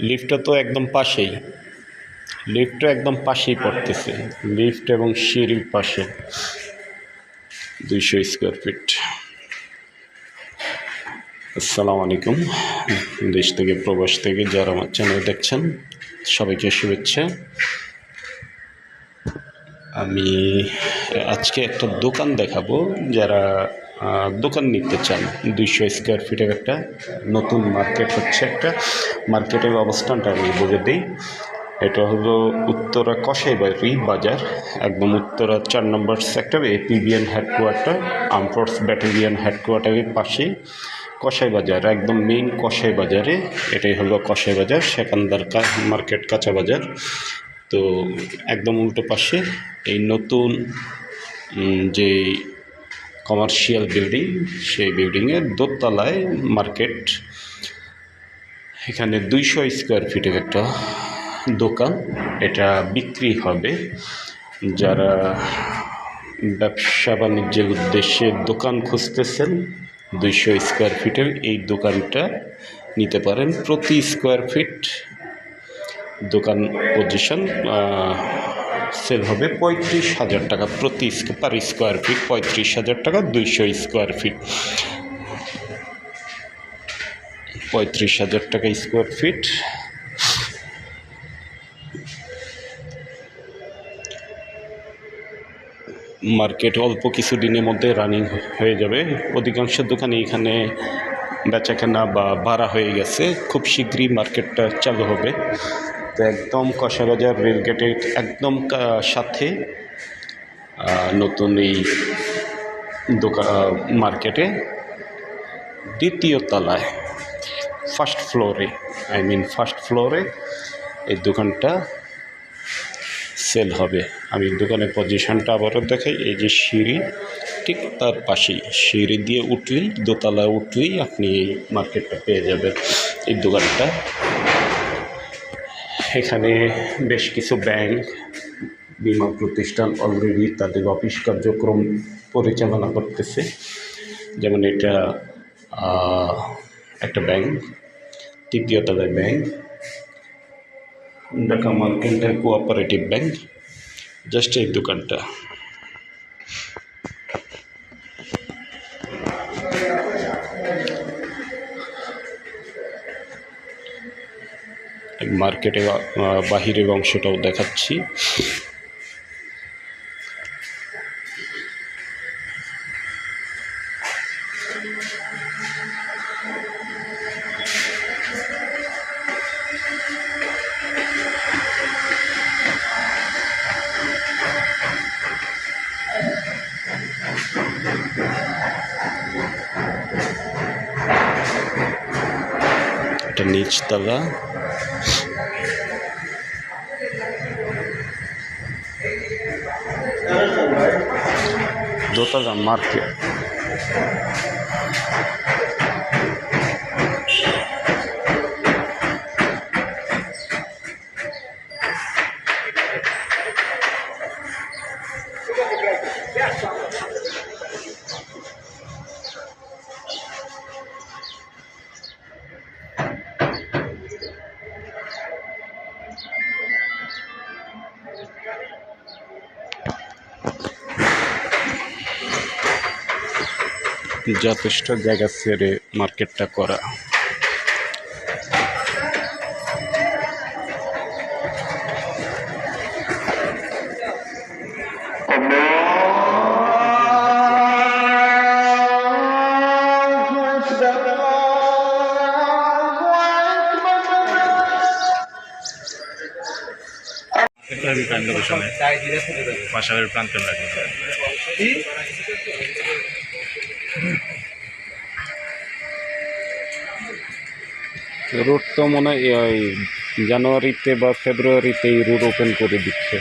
লিফটটা তো একদম পাশেই। লিফটটা একদম পাশেই পড়তেছে। লিফট এবং সিঁড়ির পাশে দুইশো স্কোয়ার ফিট। আসসালামু আলাইকুম। দেশ থেকে, প্রবাস থেকে যারা আমার চ্যানেল দেখছেন, সবাইকে শুভেচ্ছা। আমি আজকে একটা দোকান দেখাবো যারা দোকান নিতে চান। দুইশো স্কোয়ার ফিটের একটা নতুন মার্কেট হচ্ছে একটা। মার্কেটের অবস্থানটা আমি বলে দিই। এটা হলো উত্তরা কসাইবাড়ি বাজার, একদম উত্তরা চার নম্বর sector APBN headquarter arm force battalion হেডকোয়ার্টারের পাশেই কসাই বাজার একদম মেইন কসাই বাজারে এটাই হলো কসাই বাজার সেখানদার মার্কেট কাঁচা বাজার। তো একদম উল্টো পাশে এই নতুন যে কমার্শিয়াল বিল্ডিং সেই বিল্ডিংয়ের দোতলায় মার্কেট এখানে দুইশো স্কোয়ার ফিটের একটা দোকান, এটা বিক্রি হবে। যারা ব্যবসা বাণিজ্যের উদ্দেশ্যে দোকান খুঁজতেছেন, দুইশো স্কোয়ার ফিটের এই দোকানটা নিতে পারেন প্রতি স্কোয়ার ফিট দোকান পজিশন সেল হবে পঁয়ত্রিশ হাজার টাকা প্রতি পার স্কোয়ার ফিট পঁয়ত্রিশ হাজার টাকা দুইশো স্কোয়ার ফিট পঁয়ত্রিশ হাজার টাকা স্কোয়ার ফিট মার্কেট অল্প কিছু দিনের মধ্যে রানিং হয়ে যাবে। অধিকাংশ দোকানে এখানে বেচাকেনা বা ভাড়া হয়ে গেছে। খুব শীঘ্রই মার্কেটটা চালু হবে। তো একদম কষাবাজার রেলগেটের একদম সাথে নতুন এই দোকান মার্কেটে দ্বিতীয় তলায় ফার্স্ট ফ্লোরে আই মিন ফার্স্ট ফ্লোরে এই দোকানটা সেল হবে। আমি দোকানের পজিশনটা আবারও দেখাই, এই যে সিঁড়ি, ঠিক তার পাশেই। সিঁড়ি দিয়ে উঠলেই, দোতলায় উঠলেই আপনি এই মার্কেটটা পেয়ে যাবেন। এই দোকানটা এখানে বেশ কিছু ব্যাংক, বিমা প্রতিষ্ঠান অলরেডি তাদের অফিস কার্যক্রম পরিচালনা করতেছে। যেমন এটা একটা ব্যাংক, তৃতীয় তলায় bank Dhaka mercantile cooperative bank, just এই দোকানটা। মার্কেটে বাহিরের অংশটাও দেখাচ্ছি। এটা নিচতলা। দোতলা মার্কেট যথেষ্ট জায়গা ছেড়ে মার্কেটটা করা। একটি প্রান্ত ঘোষণে পাশাপাশি প্রান্ত লাগে রোড তো মনে হয় জানুয়ারিতে বা ফেব্রুয়ারিতে এই রোড ওপেন করে দিচ্ছে।